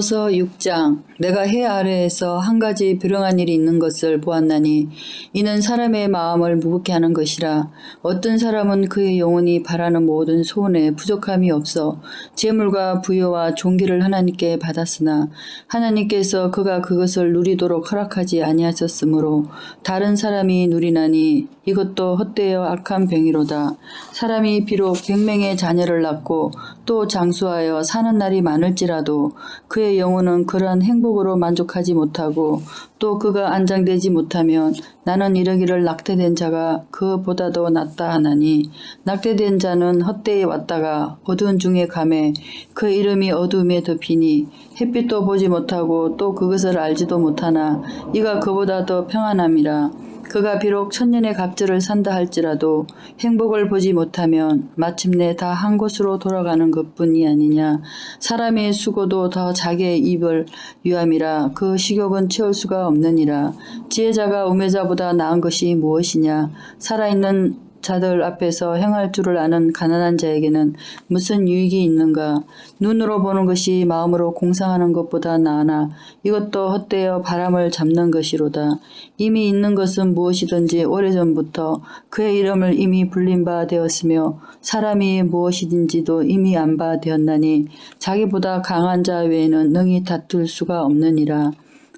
서 6장 내가 해 아래에서 한 가지 불행한 일이 있는 것을 보았나니 이는 사람의 마음을 무겁게 하는 것이라. 어떤 사람은 그의 영혼이 바라는 모든 소원에 부족함이 없어 재물과 부여와 존귀를 하나님께 받았으나 하나님께서 그가 그것을 누리도록 허락하지 아니하셨으므로 다른 사람이 누리나니 이것도 헛되어 악한 병이로다. 사람이 비록 백명의 자녀를 낳고 또 장수하여 사는 날이 많을지라도 그의 영혼은 그러한 행복으로 만족하지 못하고 또 그가 안장되지 못하면 나는 이러기를 낙태된 자가 그보다도 낫다 하나니 낙태된 자는 헛되이 왔다가 어두운 중에 감에 그 이름이 어두움에 덮이니 햇빛도 보지 못하고 또 그것을 알지도 못하나 이가 그보다 더 평안함이라 그가 비록 천년의 갑절을 산다 할지라도 행복을 보지 못하면 마침내 다 한 곳으로 돌아가는 것뿐이 아니냐. 사람의 수고도 더 자기의 입을 유함이라 그 식욕은 채울 수가 없느니라. 지혜자가 우매자보다 나은 것이 무엇이냐. 살아있는 자들 앞에서 행할 줄을 아는 가난한 자에게는 무슨 유익이 있는가? 눈으로 보는 것이 마음으로 공상하는 것보다 나으나 이것도 헛되어 바람을 잡는 것이로다. 이미 있는 것은 무엇이든지 오래전부터 그의 이름을 이미 불린 바 되었으며 사람이 무엇이든지도 이미 안 바 되었나니 자기보다 강한 자 외에는 능히 다툴 수가 없느니라.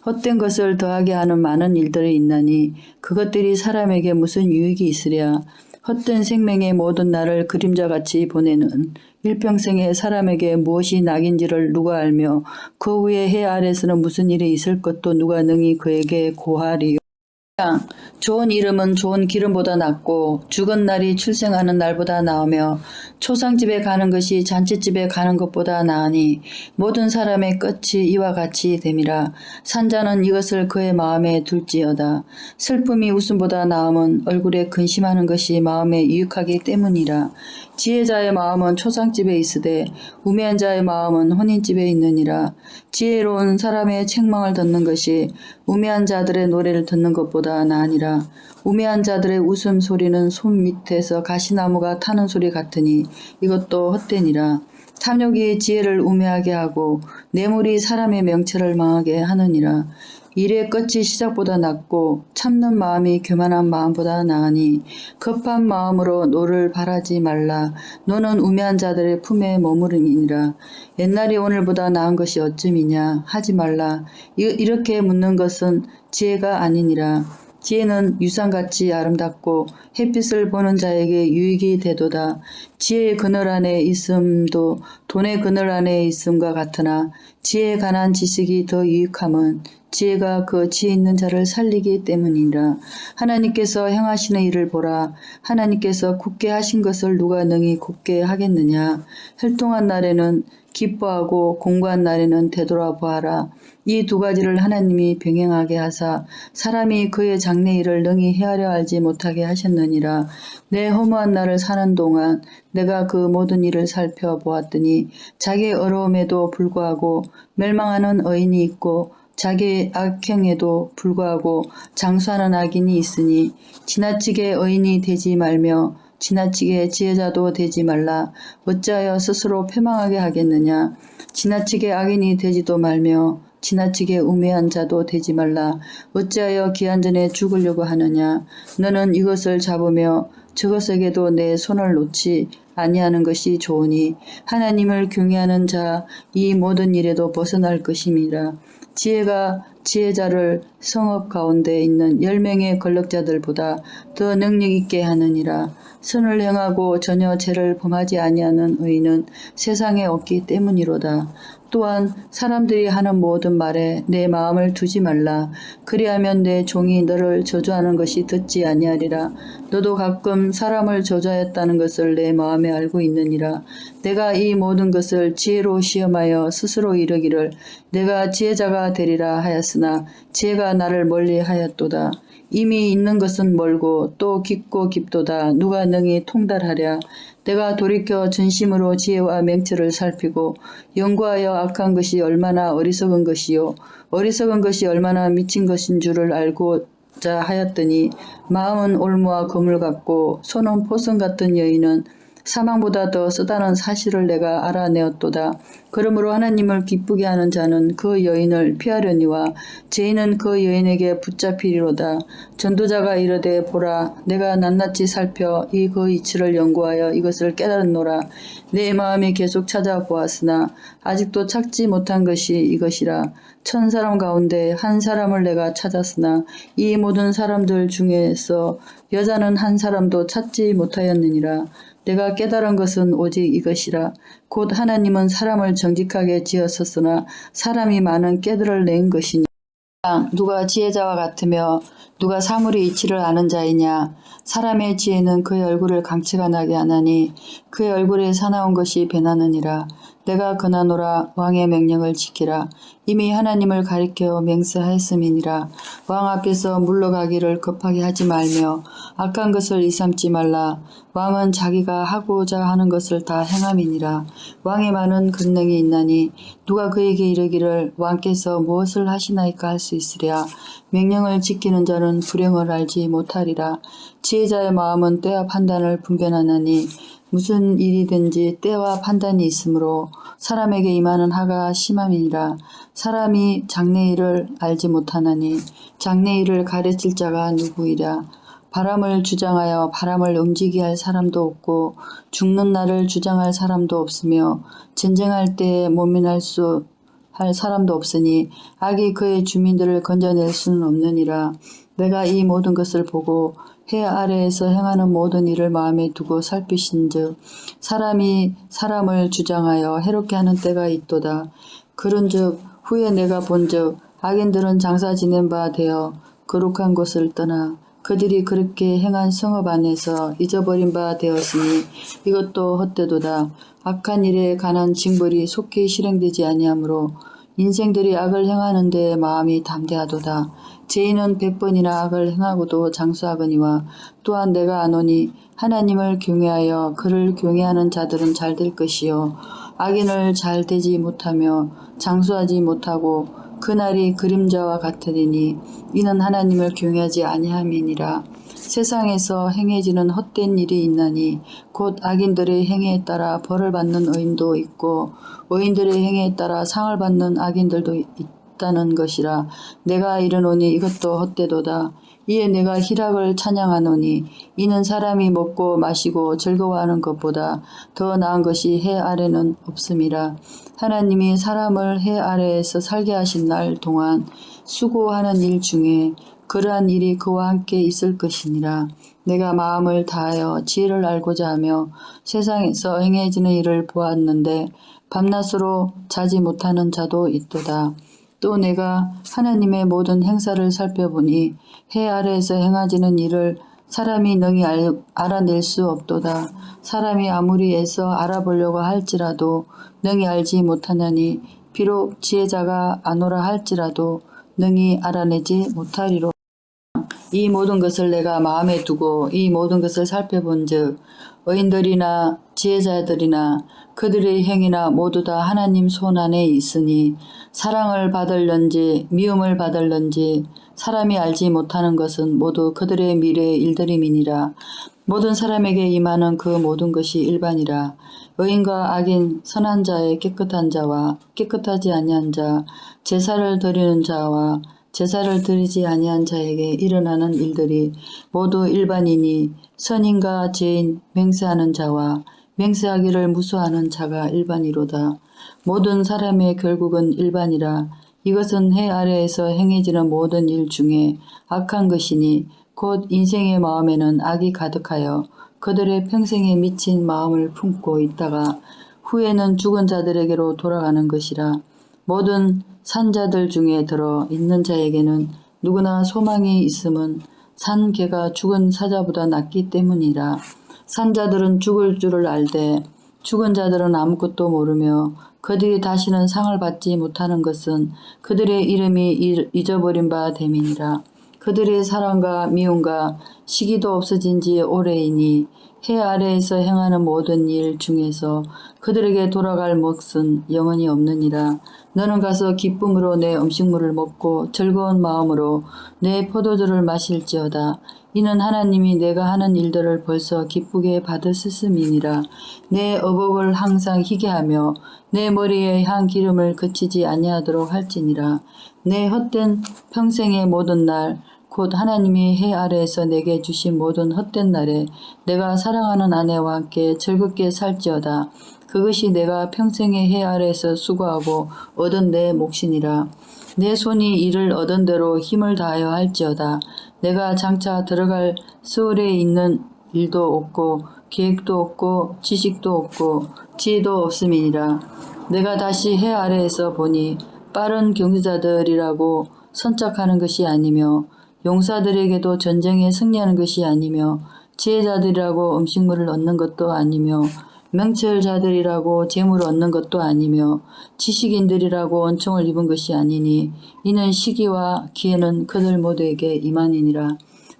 헛된 것을 더하게 하는 많은 일들이 있나니 그것들이 사람에게 무슨 유익이 있으랴. 헛된 생명의 모든 날을 그림자같이 보내는 일평생에 사람에게 무엇이 낙인지를 누가 알며 그 후에 해 아래서는 무슨 일이 있을 것도 누가 능히 그에게 고하리요. 좋은 이름은 좋은 기름보다 낫고 죽은 날이 출생하는 날보다 나으며 초상집에 가는 것이 잔치집에 가는 것보다 나으니 모든 사람의 끝이 이와 같이 됨이라. 산자는 이것을 그의 마음에 둘지어다. 슬픔이 웃음보다 나음은 얼굴에 근심하는 것이 마음에 유익하기 때문이라 지혜자의 마음은 초상집에 있으되 우매한 자의 마음은 혼인집에 있느니라. 지혜로운 사람의 책망을 듣는 것이 우매한 자들의 노래를 듣는 것보다 나으니라. 우매한 자들의 웃음 소리는 손 밑에서 가시나무가 타는 소리 같으니 이것도 헛되니라. 탐욕이 지혜를 우매하게 하고 뇌물이 사람의 명체를 망하게 하느니라 일의 끝이 시작보다 낫고 참는 마음이 교만한 마음보다 나으니 급한 마음으로 노를 바라지 말라. 너는 우매한 자들의 품에 머무르니라. 옛날이 오늘보다 나은 것이 어쯤이냐? 하지 말라. 이- 이렇게 묻는 것은 지혜가 아니니라. 지혜는 유산같이 아름답고 햇빛을 보는 자에게 유익이 되도다. 지혜의 그늘 안에 있음도 돈의 그늘 안에 있음과 같으나 지혜에 관한 지식이 더 유익함은 지혜가 그 지혜 있는 자를 살리기 때문이라. 하나님께서 행하시는 일을 보라. 하나님께서 굳게 하신 것을 누가 능히 굳게 하겠느냐. 혈통한 날에는 기뻐하고 공고한 날에는 되돌아보아라. 이 두 가지를 하나님이 병행하게 하사 사람이 그의 장래 일을 능히 헤아려 알지 못하게 하셨느니라. 내 허무한 날을 사는 동안 내가 그 모든 일을 살펴보았더니 자기의 어려움에도 불구하고 멸망하는 의인이 있고 자기의 악행에도 불구하고 장수하는 악인이 있으니 지나치게 의인이 되지 말며 지나치게 지혜자도 되지 말라. 어찌하여 스스로 패망하게 하겠느냐. 지나치게 악인이 되지도 말며 지나치게 우매한 자도 되지 말라. 어찌하여 기한 전에 죽으려고 하느냐. 너는 이것을 잡으며 저것에게도 내 손을 놓지 아니하는 것이 좋으니 하나님을 경외하는 자 이 모든 일에도 벗어날 것임이라. 지혜가 지혜자를 성읍 가운데 있는 열 명의 권력자들보다 더 능력 있게 하느니라. 선을 행하고 전혀 죄를 범하지 아니하는 의인은 세상에 없기 때문이로다. 또한 사람들이 하는 모든 말에 내 마음을 두지 말라. 그리하면 내 종이 너를 저주하는 것이 듣지 아니하리라. 너도 가끔 사람을 저주하였다는 것을 내 마음에 알고 있느니라. 내가 이 모든 것을 지혜로 시험하여 스스로 이르기를 내가 지혜자가 되리라 하였으나 지혜가 나를 멀리 하였도다. 이미 있는 것은 멀고 또 깊고 깊도다. 누가 능히 통달하랴. 내가 돌이켜 전심으로 지혜와 맹체를 살피고 연구하여 악한 것이 얼마나 어리석은 것이요 어리석은 것이 얼마나 미친 것인 줄을 알고 자 하였더니 마음은 올무와 거물 같고 손은 포성 같은 여인은 사망보다 더 쓰다는 사실을 내가 알아내었도다. 그러므로 하나님을 기쁘게 하는 자는 그 여인을 피하려니와 죄인은 그 여인에게 붙잡히리로다. 전도자가 이르되 보라 내가 낱낱이 살펴 이 그 이치를 연구하여 이것을 깨달았노라. 내 마음이 계속 찾아보았으나 아직도 찾지 못한 것이 이것이라. 천 사람 가운데 한 사람을 내가 찾았으나 이 모든 사람들 중에서 여자는 한 사람도 찾지 못하였느니라. 내가 깨달은 것은 오직 이것이라. 곧 하나님은 사람을 정직하게 지었었으나 사람이 많은 깨들을 낸 것이니. 누가 지혜자와 같으며 누가 사물의 이치를 아는 자이냐? 사람의 지혜는 그의 얼굴을 강치가 나게 하나니 그의 얼굴에 사나운 것이 배나느니라. 내가 그나노라 왕의 명령을 지키라. 이미 하나님을 가리켜 맹세하였음이니라. 왕 앞에서 물러가기를 급하게 하지 말며 악한 것을 이삼지 말라. 왕은 자기가 하고자 하는 것을 다 행함이니라. 왕의 많은 권능이 있나니 누가 그에게 이르기를 왕께서 무엇을 하시나이까 할 수 있으랴. 명령을 지키는 자는 불행을 알지 못하리라. 지혜자의 마음은 때와 판단을 분별하나니 무슨 일이든지 때와 판단이 있으므로 사람에게 임하는 하가 심함이니라. 사람이 장래일을 알지 못하나니 장래일을 가르칠 자가 누구이랴? 바람을 주장하여 바람을 움직이게 할 사람도 없고 죽는 날을 주장할 사람도 없으며 전쟁할 때에 모면할 수 할 사람도 없으니 악이 그의 주민들을 건져낼 수는 없느니라 내가 이 모든 것을 보고 해 아래에서 행하는 모든 일을 마음에 두고 살피신즉 사람이 사람을 주장하여 해롭게 하는 때가 있도다 그런즉 후에 내가 본즉 악인들은 장사 지낸 바 되어 거룩한 곳을 떠나 그들이 그렇게 행한 성읍 안에서 잊어버린 바 되었으니 이것도 헛되도다. 악한 일에 관한 징벌이 속히 실행되지 아니하므로 인생들이 악을 행하는 데 마음이 담대하도다. 죄인은 백번이나 악을 행하고도 장수하거니와 또한 내가 아노니 하나님을 경외하여 그를 경외하는 자들은 잘 될 것이요. 악인을 잘 되지 못하며 장수하지 못하고 그날이 그림자와 같으리니 이는 하나님을 경외하지 아니함이니라. 세상에서 행해지는 헛된 일이 있나니 곧 악인들의 행위에 따라 벌을 받는 의인도 있고 의인들의 행위에 따라 상을 받는 악인들도 있다 는 것이라 내가 이르노니 이것도 헛되도다 이에 내가 희락을 찬양하노니 이는 사람이 먹고 마시고 즐거워하는 것보다 더 나은 것이 해 아래는 없음이라 하나님이 사람을 해 아래에서 살게 하신 날 동안 수고하는 일 중에 그러한 일이 그와 함께 있을 것이니라. 내가 마음을 다하여 지혜를 알고자 하며 세상에서 행해지는 일을 보았는데 밤낮으로 자지 못하는 자도 있도다. 또 내가 하나님의 모든 행사를 살펴보니 해 아래에서 행하지는 일을 사람이 능히 알, 알아낼 수 없도다. 사람이 아무리 애써 알아보려고 할지라도 능히 알지 못하나니 비록 지혜자가 아노라 할지라도 능히 알아내지 못하리로. 이 모든 것을 내가 마음에 두고 이 모든 것을 살펴본 즉 의인들이나 지혜자들이나 그들의 행위나 모두 다 하나님 손 안에 있으니 사랑을 받을런지 미움을 받을런지 사람이 알지 못하는 것은 모두 그들의 미래의 일들임이니라. 모든 사람에게 임하는 그 모든 것이 일반이라. 의인과 악인 선한 자의 깨끗한 자와 깨끗하지 아니한 자 제사를 드리는 자와 제사를 드리지 아니한 자에게 일어나는 일들이 모두 일반이니 선인과 죄인 맹세하는 자와 맹세하기를 무수하는 자가 일반이로다. 모든 사람의 결국은 일반이라 이것은 해 아래에서 행해지는 모든 일 중에 악한 것이니 곧 인생의 마음에는 악이 가득하여 그들의 평생에 미친 마음을 품고 있다가 후에는 죽은 자들에게로 돌아가는 것이라 모든 산자들 중에 들어 있는 자에게는 누구나 소망이 있음은 산 개가 죽은 사자보다 낫기 때문이라. 산자들은 죽을 줄을 알되 죽은 자들은 아무것도 모르며 그들이 다시는 상을 받지 못하는 것은 그들의 이름이 잊- 잊어버린 바 됨이니라. 그들의 사랑과 미움과 시기도 없어진 지 오래이니 해 아래에서 행하는 모든 일 중에서 그들에게 돌아갈 몫은 영원히 없느니라. 너는 가서 기쁨으로 내 음식물을 먹고 즐거운 마음으로 내 포도주를 마실지어다. 이는 하나님이 내가 하는 일들을 벌써 기쁘게 받으셨음이니라. 내 어복을 항상 희게 하며 내 머리에 향 기름을 그치지 아니하도록 할지니라. 내 헛된 평생의 모든 날 곧 하나님이 해 아래에서 내게 주신 모든 헛된 날에 내가 사랑하는 아내와 함께 즐겁게 살지어다. 그것이 내가 평생의 해 아래에서 수고하고 얻은 내 몫이니라. 내 손이 이를 얻은 대로 힘을 다하여 할지어다. 내가 장차 들어갈 수월에 있는 일도 없고 계획도 없고 지식도 없고 지혜도 없음이니라. 내가 다시 해 아래에서 보니 빠른 경주자들이라고 선착하는 것이 아니며 용사들에게도 전쟁에 승리하는 것이 아니며 지혜자들이라고 음식물을 얻는 것도 아니며 명철자들이라고 재물을 얻는 것도 아니며 지식인들이라고恩총을 입은 것이 아니니 이는 시기와 기회는 그들 모두에게 임하니니라.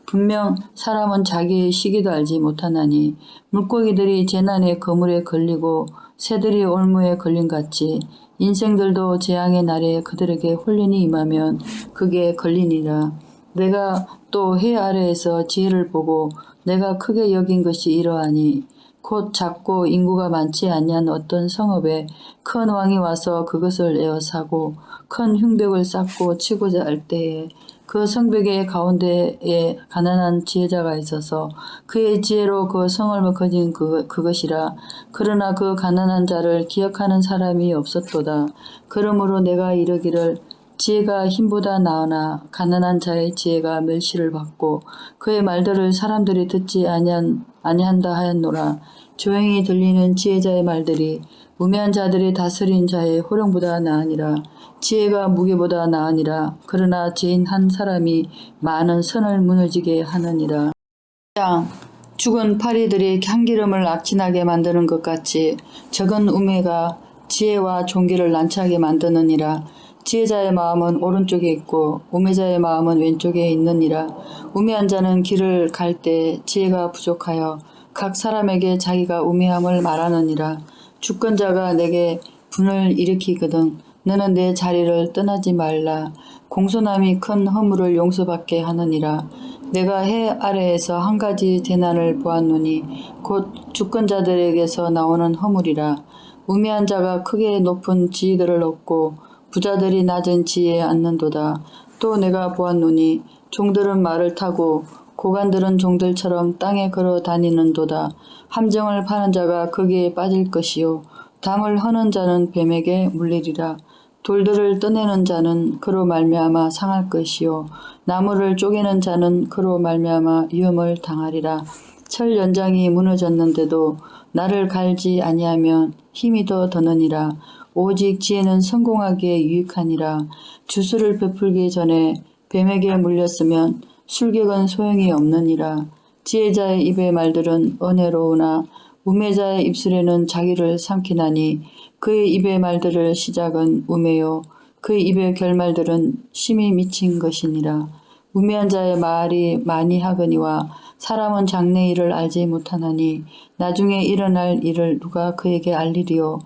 분명 사람은 자기의 시기도 알지 못하나니 물고기들이 재난의 거물에 걸리고 새들이 올무에 걸린 같이 인생들도 재앙의 날에 그들에게 혼련이 임하면 그게 걸리니라. 내가 또 해 아래에서 지혜를 보고 내가 크게 여긴 것이 이러하니 곧 작고 인구가 많지 아니한 어떤 성읍에 큰 왕이 와서 그것을 에워싸고 큰 흉벽을 쌓고 치고자 할 때에 그 성벽의 가운데에 가난한 지혜자가 있어서 그의 지혜로 그 성을 거진 그, 그것이라 그러나 그 가난한 자를 기억하는 사람이 없었도다. 그러므로 내가 이르기를 지혜가 힘보다 나으나 가난한 자의 지혜가 멸시를 받고 그의 말들을 사람들이 듣지 아니한, 아니한다 하였노라. 조용히 들리는 지혜자의 말들이 우매한 자들이 다스린 자의 호령보다 나으니라. 지혜가 무게보다 나으니라. 그러나 죄인 한 사람이 많은 선을 무너지게 하느니라. 장 죽은 파리들이 향기름을 악진하게 만드는 것 같이 적은 우매가 지혜와 종기를 난처하게 만드느니라. 지혜자의 마음은 오른쪽에 있고 우매자의 마음은 왼쪽에 있느니라. 우매한 자는 길을 갈 때 지혜가 부족하여 각 사람에게 자기가 우매함을 말하느니라. 주권자가 내게 분을 일으키거든 너는 내 자리를 떠나지 말라. 공손함이 큰 허물을 용서받게 하느니라. 내가 해 아래에서 한 가지 재난을 보았노니 곧 주권자들에게서 나오는 허물이라. 우매한 자가 크게 높은 지위들을 얻고 부자들이 낮은 지혜에 앉는도다. 또 내가 보았노니 종들은 말을 타고 고관들은 종들처럼 땅에 걸어 다니는도다. 함정을 파는 자가 거기에 빠질 것이요 담을 허는 자는 뱀에게 물리리라. 돌들을 떠내는 자는 그로 말미암아 상할 것이요 나무를 쪼개는 자는 그로 말미암아 위험을 당하리라. 철 연장이 무너졌는데도 나를 갈지 아니하면 힘이 더 더느니라. 오직 지혜는 성공하기에 유익하니라. 주술을 베풀기 전에 뱀에게 물렸으면 술객은 소용이 없느니라. 지혜자의 입의 말들은 은혜로우나 우매자의 입술에는 자기를 삼키나니 그의 입의 말들을 시작은 우매요 그의 입의 결말들은 심히 미친 것이니라. 우매한 자의 말이 많이 하거니와 사람은 장래 일을 알지 못하나니 나중에 일어날 일을 누가 그에게 알리리요.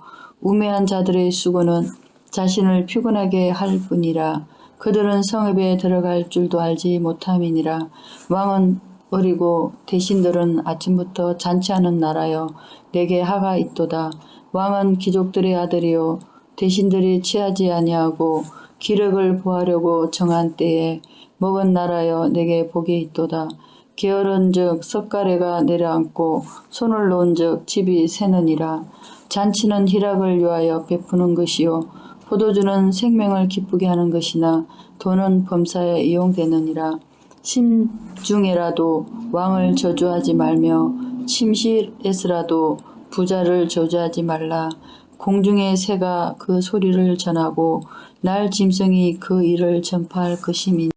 우매한 자들의 수고는 자신을 피곤하게 할 뿐이라 그들은 성읍에 들어갈 줄도 알지 못함이니라. 왕은 어리고 대신들은 아침부터 잔치하는 나라여 내게 하가 있도다. 왕은 귀족들의 아들이요 대신들이 취하지 아니하고 기력을 보하려고 정한 때에 먹은 나라여 내게 복이 있도다 게으른즉 석가래가 내려앉고 손을 놓은즉 집이 새느니라. 잔치는 희락을 위하여 베푸는 것이요. 포도주는 생명을 기쁘게 하는 것이나 돈은 범사에 이용되느니라. 심중에라도 왕을 저주하지 말며 침실에서라도 부자를 저주하지 말라. 공중의 새가 그 소리를 전하고 날 짐승이 그 일을 전파할 것이니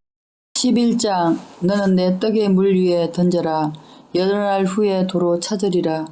11장 너는 내 떡의 물 위에 던져라 여덟 날 후에 도로 찾으리라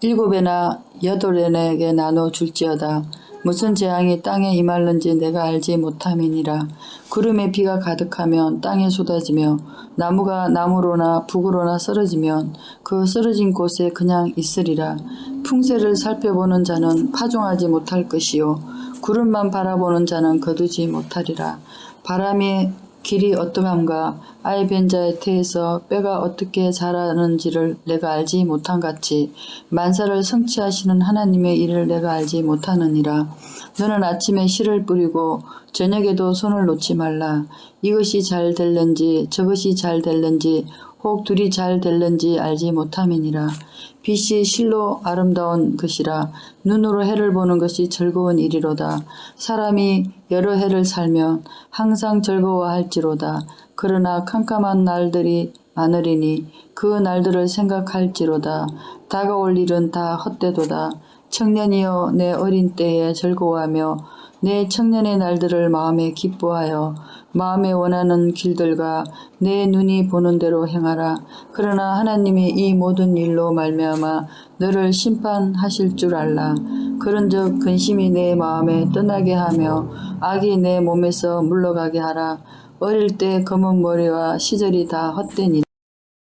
일곱에나 여덟에게 나눠 줄지어다 무슨 재앙이 땅에 임할는지 내가 알지 못함이니라. 구름에 비가 가득하면 땅에 쏟아지며 나무가 나무로나 북으로나 쓰러지면 그 쓰러진 곳에 그냥 있으리라. 풍세를 살펴보는 자는 파종하지 못할 것이요 구름만 바라보는 자는 거두지 못하리라. 바람의 길이 어떠함과 아이 벤 자의 태에서 뼈가 어떻게 자라는지를 내가 알지 못한 같이 만사를 성취하시는 하나님의 일을 내가 알지 못하느니라. 너는 아침에 씨를 뿌리고 저녁에도 손을 놓지 말라. 이것이 잘 될는지 저것이 잘 될는지 혹 둘이 잘 될는지 알지 못함이니라. 빛이 실로 아름다운 것이라 눈으로 해를 보는 것이 즐거운 일이로다. 사람이 여러 해를 살면 항상 즐거워할지로다. 그러나 캄캄한 날들이 많으리니 그 날들을 생각할지로다. 다가올 일은 다 헛되도다. 청년이여 내 어린 때에 즐거워하며 내 청년의 날들을 마음에 기뻐하여 마음에 원하는 길들과 내 눈이 보는 대로 행하라. 그러나 하나님이 이 모든 일로 말미암아 너를 심판하실 줄 알라. 그런즉 근심이 내 마음에 떠나게 하며 악이 내 몸에서 물러가게 하라. 어릴 때 검은 머리와 시절이 다 헛되니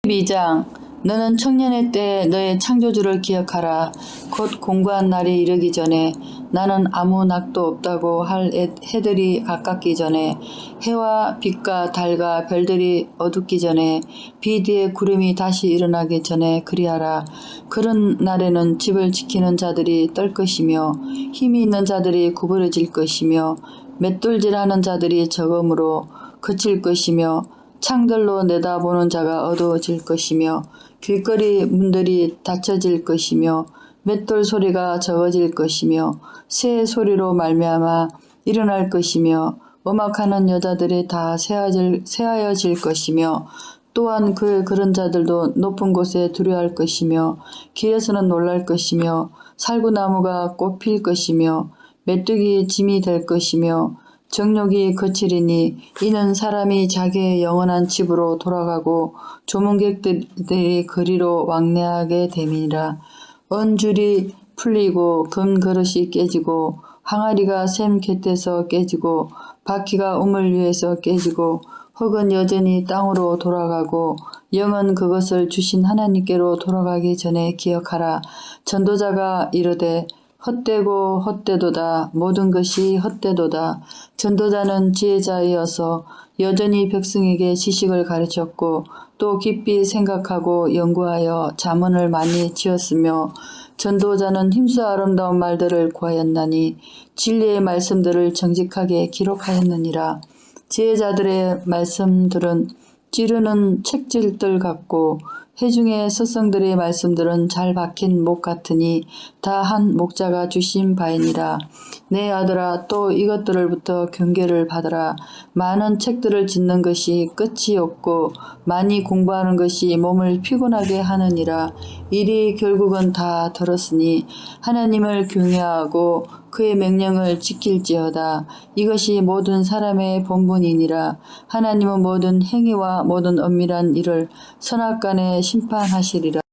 12장 너는 청년의 때 너의 창조주를 기억하라. 곧 공부한 날이 이르기 전에 나는 아무 낙도 없다고 할 해- 해들이 가깝기 전에 해와 빛과 달과 별들이 어둡기 전에 비 뒤에 구름이 다시 일어나기 전에 그리하라. 그런 날에는 집을 지키는 자들이 떨 것이며 힘이 있는 자들이 구부러질 것이며 맷돌질하는 자들이 적음으로 그칠 것이며 창들로 내다보는 자가 어두워질 것이며 길거리 문들이 닫혀질 것이며 맷돌 소리가 적어질 것이며 새 소리로 말미암아 일어날 것이며 음악하는 여자들이 다 새하질, 새하여질 것이며 또한 그의 그런 자들도 높은 곳에 두려워할 것이며 길에서는 놀랄 것이며 살구나무가 꽃필 것이며 메뚜기 짐이 될 것이며 정욕이 거칠이니 이는 사람이 자기의 영원한 집으로 돌아가고 조문객들이 거리로 왕래하게 됨이니라. 언줄이 풀리고 금 그릇이 깨지고 항아리가 샘 곁에서 깨지고 바퀴가 우물 위에서 깨지고 흙은 여전히 땅으로 돌아가고 영은 그것을 주신 하나님께로 돌아가기 전에 기억하라. 전도자가 이르되 헛되고 헛되도다. 모든 것이 헛되도다. 전도자는 지혜자이어서 여전히 백성에게 지식을 가르쳤고 또 깊이 생각하고 연구하여 자문을 많이 지었으며 전도자는 힘써 아름다운 말들을 구하였나니 진리의 말씀들을 정직하게 기록하였느니라. 지혜자들의 말씀들은 찌르는 책질들 같고 해중의 서성들의 말씀들은 잘 박힌 목 같으니 다 한 목자가 주신 바이니라. 내 아들아 또 이것들을부터 경계를 받으라. 많은 책들을 짓는 것이 끝이 없고 많이 공부하는 것이 몸을 피곤하게 하느니라. 일이 결국은 다 들었으니 하나님을 경외하고 그의 명령을 지킬지어다. 이것이 모든 사람의 본분이니라. 하나님은 모든 행위와 모든 엄밀한 일을 선악 간에 심판하시리라.